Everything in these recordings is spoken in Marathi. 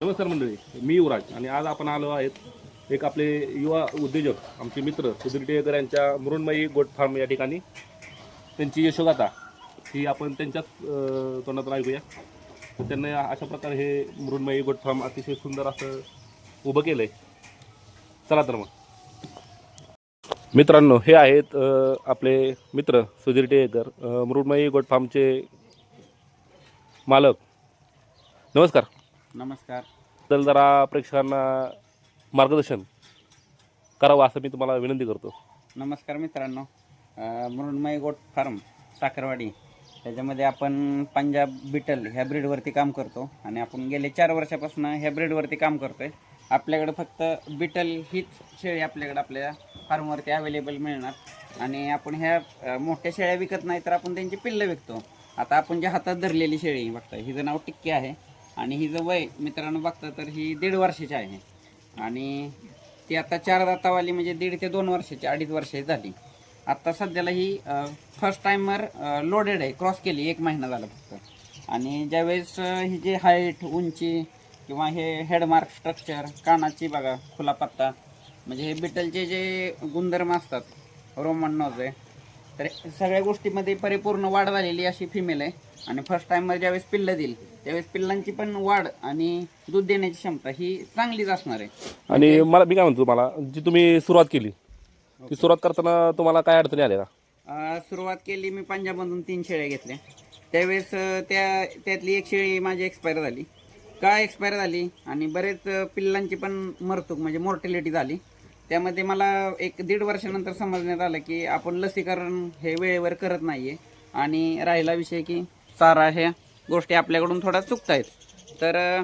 हो नमस्कार मंडळी मी युवराज आणि आज आपण आलो आहेत एक आपले युवा उद्योजक आमचे मित्र सुधीर टिळेकर यांच्या मृण्मयी गोट फार्म या ठिकाणी. त्यांची यशोगाथा ही आपण त्यांच्याच अं, तोंडातून ऐकूया. तर त्यांना अशा प्रकारे हे मृण्मयी गोट फार्म अतिशय सुंदर असं उभं केलं आहे चला तर मग. मित्रांनो हे आहेत आपले मित्र सुधीर टिळेकर अं, गोट फार्मचे मालक. नमस्कार. नमस्कार. तर जरा प्रेक्षकांना मार्गदर्शन करावं असं मी तुम्हाला विनंती करतो. नमस्कार मित्रांनो. मृण्मय गोट फार्म साखरवाडी. त्याच्यामध्ये आपण पंजाब बिटल ह्या ब्रीडवरती काम करतो आणि आपण गेले चार वर्षापासून ह्या ब्रीडवरती काम करतोय. आपल्याकडे फक्त बिटल हीच शेळी आपल्याकडे आपल्या फार्मवरती अवेलेबल मिळणार. आणि आपण ह्या मोठ्या शेळ्या विकत नाही तर आपण त्यांची पिल्लं विकतो. आता आपण जे हातात धरलेली शेळी बघताय हिचं नाव टिक्की आहे. आणि हिचं वय मित्रांनो बघता तर ही दीड वर्षाची आहे. आणि ती आता चार दातावाली म्हणजे दीड ते दोन वर्षाची अडीच वर्षाची झाली. आत्ता सध्याला ही फर्स्ट टाइमर लोडेड आहे. क्रॉस केली एक महिना झाला फक्त. आणि ज्यावेळेस ही जी हाईट उंची किंवा हे हेडमार्क स्ट्रक्चर कानाची बघा खुला पत्ता म्हणजे हे बिटलचे जे गुणधर्म असतात रोमन नोज आहे तर सगळ्या गोष्टीमध्ये परिपूर्ण वाढ झालेली अशी फिमेल आहे. आणि फर्स्ट टाइमवर ज्यावेळेस पिल्लं देईल त्यावेळेस पिल्लांची पण वाढ आणि दूध देण्याची क्षमता ही चांगलीच असणार आहे. आणि मला मी काय म्हणतो तुम्हाला जी तुम्ही सुरुवात केली ती सुरुवात करताना तुम्हाला काय अडचणी आल्या का? अ, सुरुवात केली मी पंजाबमधून तीन शेळ्या घेतल्या. त्यावेळेस अ, त्या त्यातली एक शेळी माझी एक्सपायर झाली. का एक्सपायर झाली? आणि बरेच अ, पिल्लांची पण मरतूक म्हणजे मोर्टिलिटी झाली. त्यामध्ये मला एक दीड वर्षानंतर समजण्यात आलं की आपण लसीकरण हे वेळेवर करत नाहीये. आणि राहिला विषय की चारा ह्या गोष्टी आपल्याकडून थोडा चुकतायत. तर अ,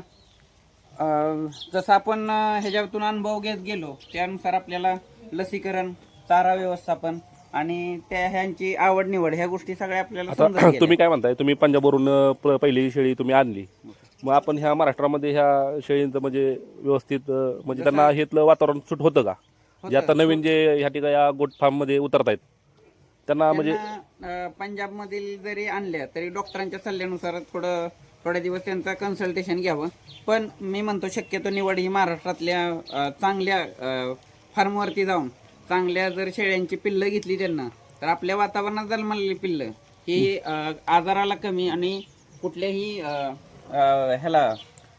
अ, जसं आपण ह्याच्यातून अनुभव घेत गेलो त्यानुसार आपल्याला लसीकरण चारा व्यवस्थापन आणि त्या ह्यांची आवड निवड ह्या गोष्टी सगळ्या आपल्याला. तुम्ही काय म्हणताय? तुम्ही पंजाबवरून पहिली शेळी तुम्ही आणली. मग आपण ह्या महाराष्ट्रामध्ये ह्या शेळींचं म्हणजे व्यवस्थित म्हणजे त्यांना हेतलं वातावरण सुट होतं का? जे आता नवीन जे ह्या ठिकाणी या गोट फार्ममध्ये उतरत आहेत त्यांना म्हणजे त्यांना, अ, पंजाबमधील जरी आणल्या तरी डॉक्टरांच्या सल्ल्यानुसार थोडं थोडे दिवस त्यांचं कन्सल्टेशन घ्यावं. पण मी म्हणतो शक्यतो निवड ही महाराष्ट्रातल्या चांगल्या फार्मवरती जाऊन चांगल्या जर शेळ्यांची पिल्लं घेतली त्यांना तर आपल्या वातावरणात जन्मलेली पिल्लं ही आजाराला कमी आणि कुठल्याही ह्याला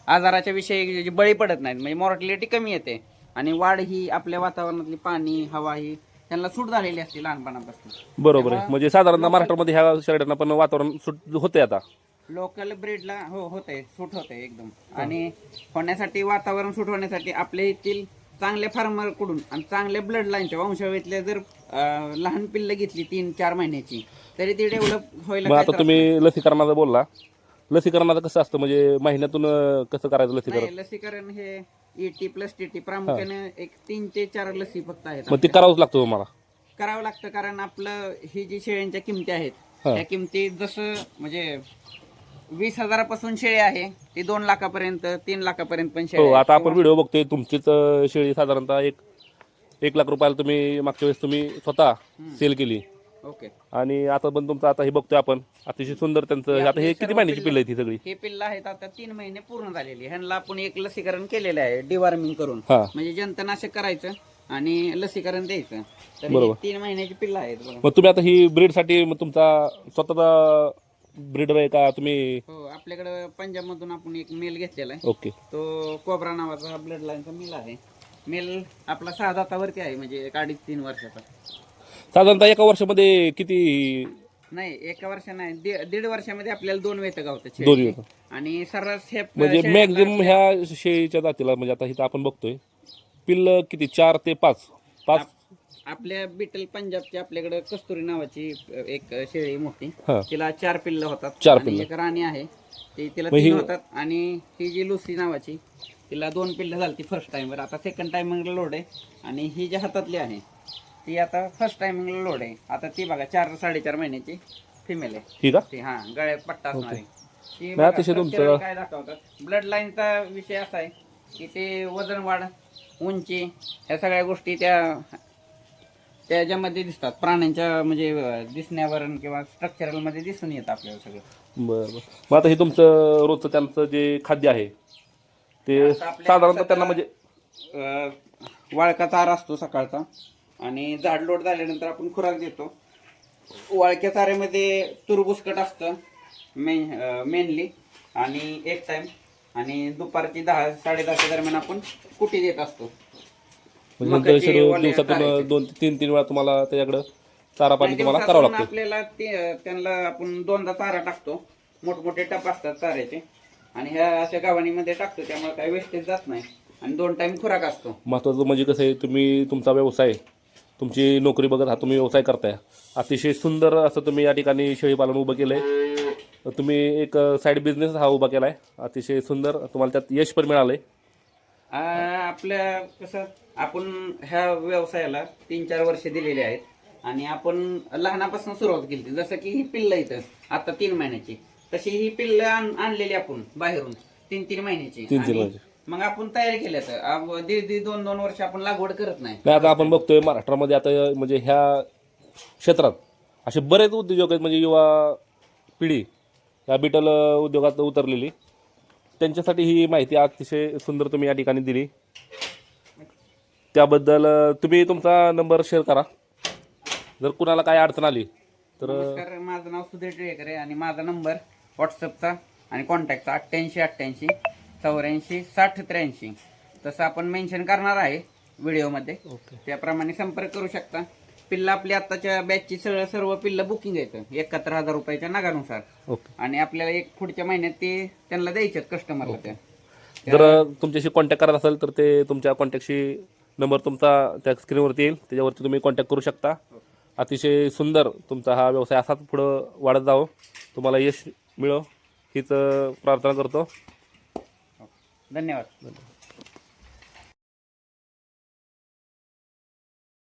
आजाराच्या विषयी बळी पडत नाहीत म्हणजे मॉर्टिलिटी कमी येते. आणि वाढ ही आपल्या वातावरणातली पाणी हवा ही त्यांना सूट झालेली असते लहानपणापासून. बरोबर आहे. म्हणजे साधारणतः महाराष्ट्रामध्ये ह्या शेळ्यांना पण वातावरण सुट होते आता. लोकल ब्रीडला हो होते सूट होते एकदम. आणि होण्यासाठी वातावरण सूट होण्यासाठी आपल्या येथील चांगल्या फार्मरकडून आणि चांगल्या ब्लड लाईनच्या वंशावळीतल्या जर अं, लहान पिल्लं घेतली तीन चार महिन्याची तरी ती डेव्हलप व्हायला मग काय आता त्रास तुम्ही लसीकरणाचं बोलला. लसीकरणाचं कसं असतं? म्हणजे महिन्यातून अं, कसं करायचं लसीकरण? नाही लसीकरण हे ईटी प्लस टीटी प्रामुख्याने एक तीन ते चार लसी फक्त आहेत मग ते करावंच लागतं तुम्हाला? करावं लागतं कारण आपलं ही जी शेळ्यांच्या किमती आहेत हा. त्या किमती जसं म्हणजे वीस हजारापासून शेळी आहे ती दोन लाखापर्यंत तीन लाखापर्यंत पण शेळी हो आहे. आता आपण व्हिडिओ बघतोय तुमचीच अं, शेळी साधारणतः एक एक लाख रुपयाला तुम्ही मागच्या वेळेस तुम्ही स्वतः सेल केली. ओके. आणि आता पण तुमचं आता हे बघतोय आपण. अतिशय सुंदर त्यांचं आता हे किती महिन्याची पिल्लं आहे ती सगळी? हे पिल्लं आहेत आता तीन महिने पूर्ण झालेली. ह्यांना आपण एक लसीकरण केलेलं आहे डिवॉर्मिंग करून. हा. म्हणजे जंतनाशक करायचं आणि लसीकरण द्यायचं. तर हे बरोबर. तीन महिन्याची पिल्लं आहेत बघा. मग तुम्ही आता ही ब्रीडसाठी मग तुमचा स्वतःचा ब्रीडर आहे का तुम्ही? हो आपल्याकडं पंजाब मधून आपण एक मेल घेतलेला आहे. ओके. तो कोबरा नावाचा ब्लड लाईनचा मेल आहे. मेल आपला सहा दातावरती आहे म्हणजे एक अडीच तीन वर्षाचा. साधारणतः एका वर्षामध्ये किती नाही एका वर्षा नाही दीड वर्षामध्ये आपल्याला दोन वेत गावतात दोन शेळीची. वेत. आणि सर्रास हे म्हणजे मॅक्झिमम ह्या शेळीच्या जातीला म्हणजे आता इथं आपण बघतोय पिल्ल किती? चार ते पाच. पाच. आपल्या बिटल पंजाबची आपल्याकडे कस्तुरी नावाची एक शेळी मोठी. हा. तिला चार पिल्ल होतात. चार आणि पिल्लं. एक राणी आहे. ती तिला मग तीन ही- होतात. आणि ही जी लुसी नावाची तिला दोन पिल्ल झाली फर्स्ट टाइमवर आता सेकंड टायमिंगला लोड आहे. आणि ही जी हातातली आहे ती आता फर्स्ट टायमिंगला लोड आहे. आता ती बघा चार साडेचार महिन्याची फिमेल आहे. ती हा गळ्यात पट्टा असणार आहे. ती नाही, बघा, अतिशय structural तुमचं- काय दाखवतात? ब्लड लाईनचा विषय असा आहे की ते वजन वाढ उंची ह्या सगळ्या गोष्टी त्या त्याच्यामध्ये दिसतात. प्राण्यांच्या म्हणजे अं, दिसण्यावर किंवा स्ट्रक्चरलमध्ये दिसून येतं आपल्याला सगळं. बरं बरं. मग आता हे तुमचं रोजचं त्यांचं जे खाद्य आहे ते आता आपल्या साधारणतः त्यांना म्हणजे अं, वाळका चारा असतो सकाळचा. आणि झाड लोट झाल्यानंतर आपण खुराक देतो. वाळक्या चाऱ्यामध्ये तुरबुसकट असतं मेन मेनली आणि एक टाइम आणि दुपारची दहा साडे दहाच्या दरम्यान आपण कुटी देत असतो. म्हणजे दिवसातून. दोन तीन तीन वेळा तुम्हाला त्याच्याकडं चारा पाणी आणि तुम्हाला करावं लागतं. आपल्याला ते त्यांना आपण दोनदा चारा टाकतो. मोठमोठे टप असतात चाऱ्याचे. आणि ह्या अशा गावाणीमध्ये टाकतो त्यामुळे काही वेस्टेज जात नाही. आणि दोन टाइम खुराक असतो. महत्त्वाचं म्हणजे कसं आहे तुम्ही तुमचा व्यवसाय तुमची नोकरी बघत हा तुम्ही व्यवसाय करताय. अतिशय सुंदर असं तुम्ही या ठिकाणी शेळीपालन उभं केलं आहे तुम्ही एक साईड बिझनेस हा उभा केला आहे अतिशय सुंदर. तुम्हाला त्यात यश पण मिळालं आहे आ, आपल्या कसं आपण ह्या व्यवसायाला तीन चार वर्ष दिलेली आहेत. आणि आपण लहानापासून सुरुवात केली. जसं की ही पिल्ल इथं आता तीन महिन्याची. तशी ही पिल्ल आण- आणलेली आपण बाहेरून. तीन तीन महिन्याची. मग आपण तयारी केल्या तर. अब दीड दीड दोन दोन वर्ष आपण लागवड करत नाही. नाही आता आपण बघतोय महाराष्ट्रामध्ये आता म्हणजे ह्या क्षेत्रात असे बरेच उद्योजक आहेत म्हणजे युवा पिढी या बिटल उद्योगात उतरलेली. त्यांच्यासाठी ही माहिती अतिशय सुंदर तुम्ही या ठिकाणी दिली. त्याबद्दल तुम्ही तुमचा नंबर शेअर करा. जर कुणाला काय अडचण आली तर नमस्कार माझं नाव सुधीर टिळेकर आहे आणि माझा नंबर व्हॉट्सअपचा आणि कॉन्टॅक्टचा अठ्ठ्याऐंशी अठ्ठ्याऐंशी चौऱ्याऐंशी साठ त्र्याऐंशी. तसं आपण मेन्शन करणार आहे व्हिडिओमध्ये. ओके. त्याप्रमाणे संपर्क करू शकता. पिल्लं आपली आत्ताच्या बॅचची सर्व सर्व पिल्लं बुकिंग येतं एकाहत्तर हजार रुपयाच्या नगानुसार. ओके. आणि आपल्याला एक पुढच्या महिन्यात ते त्यांना द्यायचे कस्टमरला त्या जर तुमच्याशी कॉन्टॅक्ट करायचा असेल तर ते तुमच्या कॉन्टॅक्टशी नंबर तुमचा त्या स्क्रीनवरती येईल. त्याच्यावरती तुम्ही कॉन्टॅक्ट करू शकता. अतिशय सुंदर तुमचा हा व्यवसाय असाच पुढं वाढत जावं. तुम्हाला यश मिळो. हीच प्रार्थना करतो. धन्यवाद.